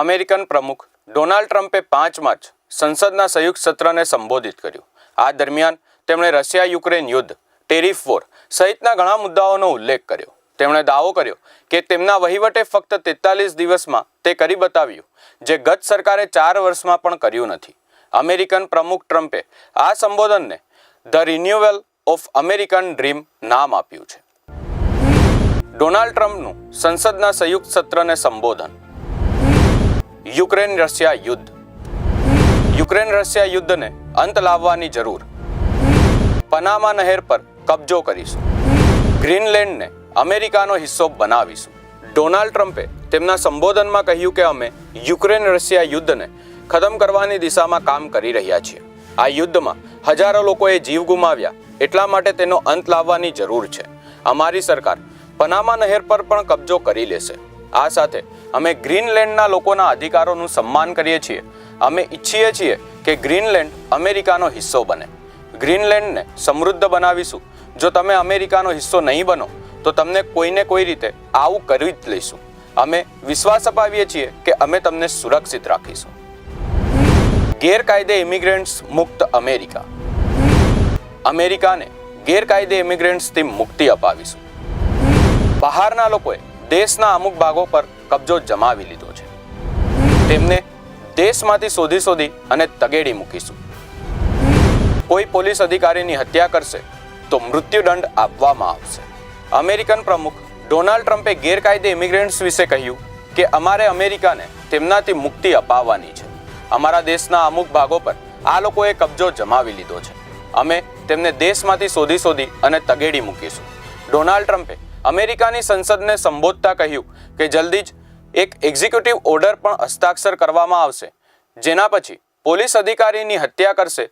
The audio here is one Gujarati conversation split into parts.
અમેરિકન પ્રમુખ ડોનાલ્ડ ટ્રમ્પે પાંચ માર્ચ સંસદના સંયુક્ત સત્રને સંબોધિત કર્યું. આ દરમિયાન તેમણે રશિયા યુક્રેન યુદ્ધ, ટેરિફ વોર સહિતના ઘણા મુદ્દાઓનો ઉલ્લેખ કર્યો. તેમણે દાવો કર્યો કે તેમના વહીવટે ફક્ત તેતાલીસ દિવસમાં તે કરી બતાવ્યું, જે ગત સરકારે ચાર વર્ષમાં પણ કર્યું નથી. અમેરિકન પ્રમુખ ટ્રમ્પે આ સંબોધનને the renewal of American dream નામ આપ્યું છે. ડોનાલ્ડ ટ્રમ્પનું સંસદના સંયુક્ત સત્રને સંબોધન યુક્રેન રશિયા યુદ્ધ. યુક્રેન રશિયા યુદ્ધને અંત લાવવાની જરૂર. પનામા નહેર પર કબજો કરીશું. ગ્રીનલેન્ડને અમેરિકાનો હિસ્સો બનાવીશું. ડોનાલ્ડ ટ્રમ્પે તેમના સંબોધનમાં કહ્યું કે અમે યુક્રેન રશિયા યુદ્ધને ખતમ કરવાની દિશામાં કામ કરી રહ્યા છીએ. આ યુદ્ધમાં હજારો લોકોએ જીવ ગુમાવ્યા. એટલા માટે તેનો અંત લાવવાની જરૂર છે. અમારી સરકાર પનામા નહેર પર પણ કબજો કરી લેશે. આ સાથે અમે ગ્રીનલેન્ડના લોકોના અધિકારોનું સન્માન કરીએ છીએ. અમે ઈચ્છીએ છીએ કે ગ્રીનલેન્ડ અમેરિકાનો હિસ્સો બને. ગ્રીનલેન્ડને સમૃદ્ધ બનાવીશું. જો તમે અમેરિકાનો હિસ્સો નહીં બનો, તો તમને કોઈને કોઈ રીતે આવું કરી જ લઈશું. અમે વિશ્વાસ અપાવીએ છીએ કે અમે તમને સુરક્ષિત રાખીશું. ગેરકાયદે ઇમિગ્રન્ટ્સ મુક્ત અમેરિકા. અમેરિકાને ગેરકાયદે ઇમિગ્રન્ટ્સથી મુક્તિ અપાવીશું. બહારના લોકોએ દેશના અમુક ભાગો પર કબજો જમાવી લીધો છે. તેમને દેશમાંથી શોધી શોધી અને તગેડી મૂકીશું. કોઈ પોલીસ અધિકારીની હત્યા કરશે તો મૃત્યુદંડ આપવામાં આવશે. અમેરિકન પ્રમુખ ડોનાલ્ડ ટ્રમ્પે ગેરકાયદે ઇમિગ્રન્ટ્સ વિશે કહ્યું કે અમારે અમેરિકાને તેમનાથી મુક્તિ અપાવવાની છે. અમારા દેશના અમુક ભાગો પર આ લોકોએ કબજો જમાવી લીધો છે. અમે તેમને દેશમાંથી શોધી શોધી અને તગેડી મૂકીશું. ડોનાલ્ડ ટ્રમ્પે અમેરિકાની સંસદને સંબોધતા કહ્યું કે જલ્દી જ એક એક્ઝિક્યુટિવ ઓર્ડર પણ હસ્તાક્ષર કરવામાં આવશે. જેના પછી પોલીસ અધિકારીની હત્યા કરશે,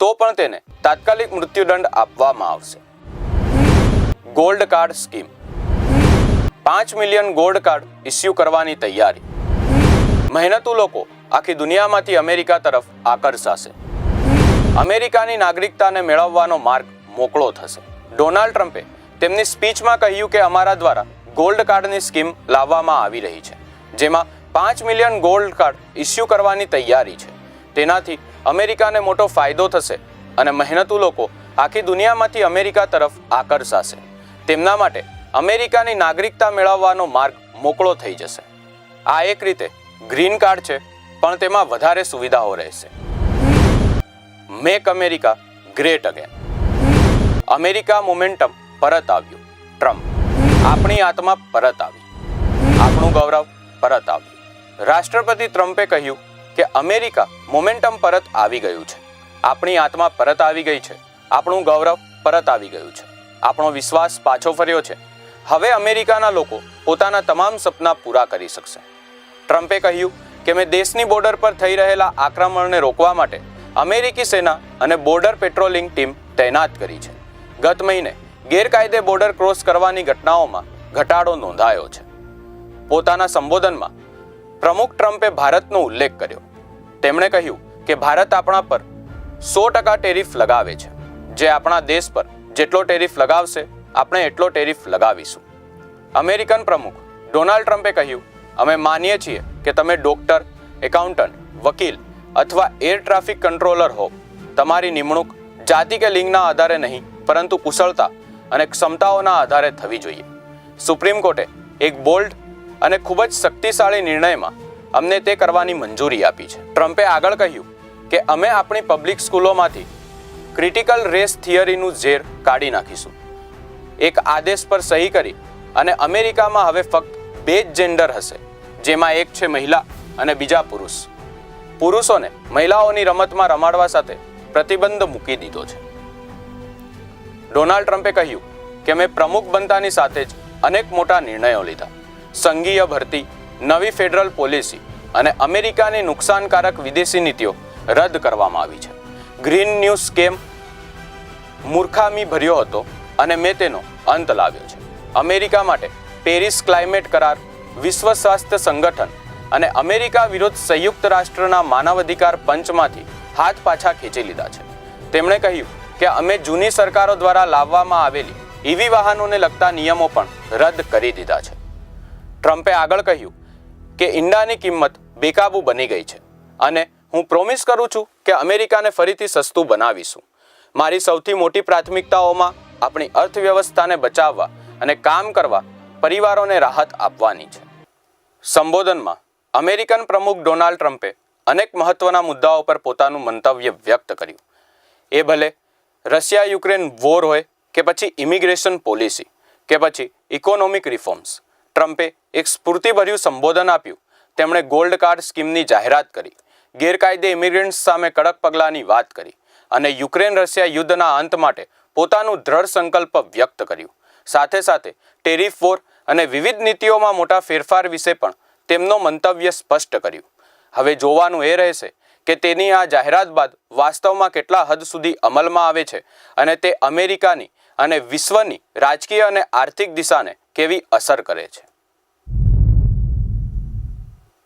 તો પણ તેને તાત્કાલિક મૃત્યુદંડ આપવામાં આવશે. Gold card scheme. પાંચ મિલિયન ગોલ્ડ કાર્ડ ઇસ્યુ કરવાની તૈયારી. મહેનતુ લોકો આખી દુનિયામાંથી અમેરિકા તરફ આકર્ષાશે. અમેરિકાની નાગરિકતાને મેળવવાનો માર્ગ મોકળો થશે. ડોનાલ્ડ ટ્રમ્પે તેમની સ્પીચમાં કહ્યું કે અમારા દ્વારા ગોલ્ડ કાર્ડની સ્કીમ લાવવામાં આવી રહી છે, જેમાં પાંચ મિલિયન ગોલ્ડ કાર્ડ ઇસ્યુ કરવાની તૈયારી છે. તેનાથી અમેરિકાને મોટો ફાયદો થશે અને મહેનતુ લોકો આખી દુનિયામાંથી અમેરિકા તરફ આકર્ષાશે. તેમના માટે અમેરિકાની નાગરિકતા મેળવવાનો માર્ગ મોકળો થઈ જશે. આ એક રીતે ગ્રીન કાર્ડ છે, પણ તેમાં વધારે સુવિધાઓ રહેશે. Make America great again. America momentum પરત આવ્યું. ટ્રમ્પ. આપણી આત્મા પરત આવી. આપણું ગૌરવ પરત આવ્યું. રાષ્ટ્રપતિ ટ્રમ્પે કહ્યું કે અમેરિકા મોમેન્ટમ પરત આવી ગયું છે. આપણી આત્મા પરત આવી ગઈ છે. આપણું ગૌરવ પરત આવી ગયું છે. આપણો વિશ્વાસ પાછો ફર્યો છે. હવે અમેરિકાના લોકો પોતાના તમામ સપના પૂરા કરી શકશે. ટ્રમ્પે કહ્યું કે મેં દેશની બોર્ડર પર થઈ રહેલા આક્રમણને રોકવા માટે અમેરિકી સેના અને બોર્ડર પેટ્રોલિંગ ટીમ તૈનાત કરી છે. ગત મહિને ગેરકાયદે બોર્ડર ક્રોસ કરવાની ઘટનાઓમાં ઘટાડો નોંધાયો છે. પોતાના સંબોધનમાં પ્રમુખ ટ્રમ્પે ભારતનો ઉલ્લેખ કર્યો. તેમણે કહ્યું કે ભારત આપણા પર સો ટકા ટેરિફ લગાવે છે. જે આપણા દેશ પર જેટલો ટેરિફ લગાવશે, આપણે એટલો ટેરિફ લગાવીશું. અમેરિકન પ્રમુખ ડોનાલ્ડ ટ્રમ્પે કહ્યું, અમે માનીએ છીએ કે તમે ડોક્ટર, એકાઉન્ટન્ટ, વકીલ અથવા એર ટ્રાફિક કંટ્રોલર હો. તમારી નિમણૂક જાતિ કે લિંગના આધારે નહીં, પરંતુ કુશળતા અને ક્ષમતાઓના આધારે થવી જોઈએ. સુપ્રીમ કોર્ટે એક બોલ્ડ અને ખૂબ જ શક્તિશાળી નિર્ણયમાં અમને તે કરવાની મંજૂરી આપી છે. ટ્રમ્પે આગળ કહ્યું કે અમે આપણી પબ્લિક સ્કૂલોમાંથી ક્રિટિકલ રેસ થિયરીનું ઝેર કાઢી નાખીશું. એક આદેશ પર સહી કરી અને અમેરિકામાં હવે ફક્ત બે જ જેન્ડર હશે, જેમાં એક છે મહિલા અને બીજા પુરુષ. પુરુષોને મહિલાઓની રમતમાં રમાડવા સાથે પ્રતિબંધ મૂકી દીધો છે. ડોનાલ્ડ ટ્રમ્પે કહ્યું કે મેં પ્રમુખ બનતાની સાથે જ અનેક મોટા નિર્ણયો લીધા. સંઘીય ભરતી, નવી ફેડરલ પોલિસી અને અમેરિકાની નુકસાનકારક વિદેશી નીતિઓ રદ કરવામાં આવી છે. ગ્રીન ન્યૂ સ્કેમ મૂર્ખામી ભર્યો હતો અને મેં તેનો અંત લાવ્યો છે. અમેરિકા માટે પેરિસ ક્લાઇમેટ કરાર, વિશ્વ સ્વાસ્થ્ય સંગઠન અને અમેરિકા વિરુદ્ધ સંયુક્ત રાષ્ટ્રના માનવાધિકાર પંચમાંથી હાથ પાછા ખેંચી લીધા છે. તેમણે કહ્યું કે અમે જૂની સરકારો દ્વારા લાવવામાં આવેલી ઈવી વાહનોને લગતા નિયમો પણ રદ કરી દીધા છે. ટ્રમ્પે આગળ કહ્યું કે ઈંડાની કિંમત બેકાબુ બની ગઈ છે અને હું પ્રોમિસ કરું છું કે અમેરિકાને ફરીથી સસ્તું બનાવીશું. મારી સૌથી મોટી પ્રાથમિકતાઓમાં આપણી અર્થવ્યવસ્થાને બચાવવા અને કામ કરવા પરિવારોને રાહત આપવાની છે. સંબોધનમાં અમેરિકન પ્રમુખ ડોનાલ્ડ ટ્રમ્પે અનેક મહત્વના મુદ્દાઓ પર પોતાનું મંતવ્ય વ્યક્ત કર્યું. એ ભલે રશિયા યુક્રેન વોર હોય કે પછી ઇમિગ્રેશન પોલિસી કે પછી ઇકોનોમિક રિફોર્મ્સ. ટ્રમ્પે એક સ્ફૂર્તિભર્યું સંબોધન આપ્યું. તેમણે ગોલ્ડ કાર્ડ સ્કીમની જાહેરાત કરી. ગેરકાયદે ઇમિગ્રન્ટ્સ સામે કડક પગલાંની વાત કરી અને યુક્રેન રશિયા યુદ્ધના અંત માટે પોતાનું દ્રઢ સંકલ્પ વ્યક્ત કર્યું. સાથે સાથે ટેરિફ વોર અને વિવિધ નીતિઓમાં મોટા ફેરફાર વિશે પણ તેમનો મંતવ્ય સ્પષ્ટ કર્યું. હવે જોવાનું એ રહેશે કે તેની આ જાહેરાત બાદ વાસ્તવમાં કેટલા હદ સુધી અમલમાં આવે છે અને તે અમેરિકાની અને વિશ્વની રાજકીય અને આર્થિક દિશાને કેવી અસર કરે છે?